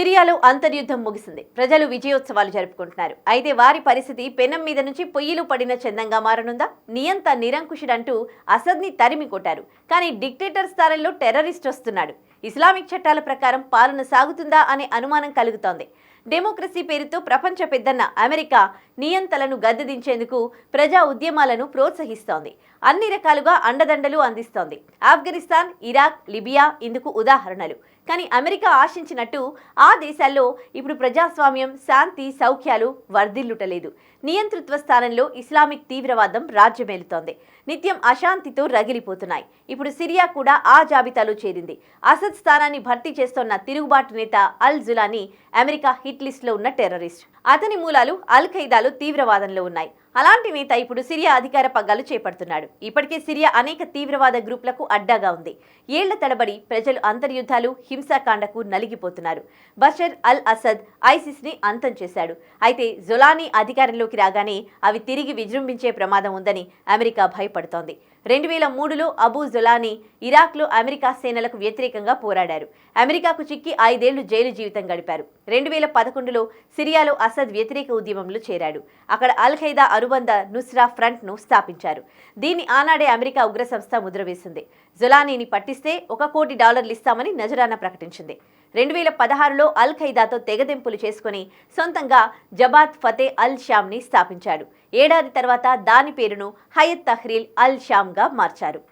సిరియాలో అంతర్యుద్ధం ముగిసింది. ప్రజలు విజయోత్సవాలు జరుపుకుంటున్నారు. అయితే వారి పరిస్థితి పెనం మీద నుంచి పొయ్యిలు పడిన చందంగా మారనుందా? నియంత నిరంకుశుడంటూ అసద్ని తరిమి కొట్టారు. కానీ డిక్టేటర్ స్థానంలో టెర్రరిస్ట్ వస్తున్నాడు. ఇస్లామిక్ చట్టాల ప్రకారం పాలన సాగుతుందా అనే అనుమానం కలుగుతోంది. డెమోక్రసీ పేరుతో ప్రపంచ పెద్దన్న అమెరికా నియంతలను గద్దెదించేందుకు ప్రజా ఉద్యమాలను ప్రోత్సహిస్తోంది. అన్ని రకాలుగా అండదండలు అందిస్తోంది. ఆఫ్ఘనిస్తాన్ ఇరాక్ లిబియా ఇందుకు ఉదాహరణలు. కానీ అమెరికా ఆశించినట్టు ఆ దేశాల్లో ఇప్పుడు ప్రజాస్వామ్యం శాంతి సౌఖ్యాలు వర్ధిల్లుటలేదు. నియంతృత్వ స్థానంలో ఇస్లామిక్ తీవ్రవాదం రాజ్యమేలుతోంది. నిత్యం అశాంతితో రగిలిపోతున్నాయి. ఇప్పుడు సిరియా కూడా ఆ జాబితాలో చేరింది. అసద్ స్థానాన్ని భర్తీ చేస్తోన్న తిరుగుబాటు నేత అల్ జులానీ అమెరికా హిట్ లిస్ట్లో ఉన్న టెర్రరిస్ట్. అతని మూలాలు అల్ ఖైదాలు తీవ్రవాదంలో ఉన్నాయి. అలాంటి నేత ఇప్పుడు సిరియా అధికార పగ్గాలు చేపడుతున్నాడు. ఇప్పటికే సిరియా అనేక తీవ్రవాద గ్రూపులకు అడ్డాగా ఉంది. ఏళ్ళ తడబడి ప్రజలు అంతర్యుద్ధాలు హింసాకాండకు నలిగిపోతున్నారు. బషర్ అల్ అసద్ ఐసిస్ని అంతం చేశాడు. అయితే జొలానీ అధికారంలోకి రాగానే అవి తిరిగి విజృంభించే ప్రమాదం ఉందని అమెరికా భయపడుతోంది. రెండు వేల మూడులో అబూ జొలానీ ఇరాక్లో అమెరికా సేనలకు వ్యతిరేకంగా పోరాడారు. అమెరికాకు చిక్కి ఐదేళ్ళు జైలు జీవితం గడిపారు. రెండు వేల పదకొండులో సిరియాలో అసద్ వ్యతిరేక ఉద్యమంలో చేరాడు. అక్కడ అల్ ఖైదా అనుబంధ నుస్రా ఫ్రంట్ను స్థాపించారు. దీన్ని ఆనాడే అమెరికా ఉగ్ర సంస్థ ముద్రవేసింది జులానీని పట్టిస్తే ఒక కోటి డాలర్లు ఇస్తామని నజరానా ప్రకటించింది. రెండు వేల పదహారులో అల్ ఖైదాతో తెగదెంపులు చేసుకుని సొంతంగా జబాత్ ఫతే అల్ షామ్ని స్థాపించాడు. ఏడాది తర్వాత దాని పేరును హయత్ తహ్రీల్ అల్ షామ్గా మార్చారు.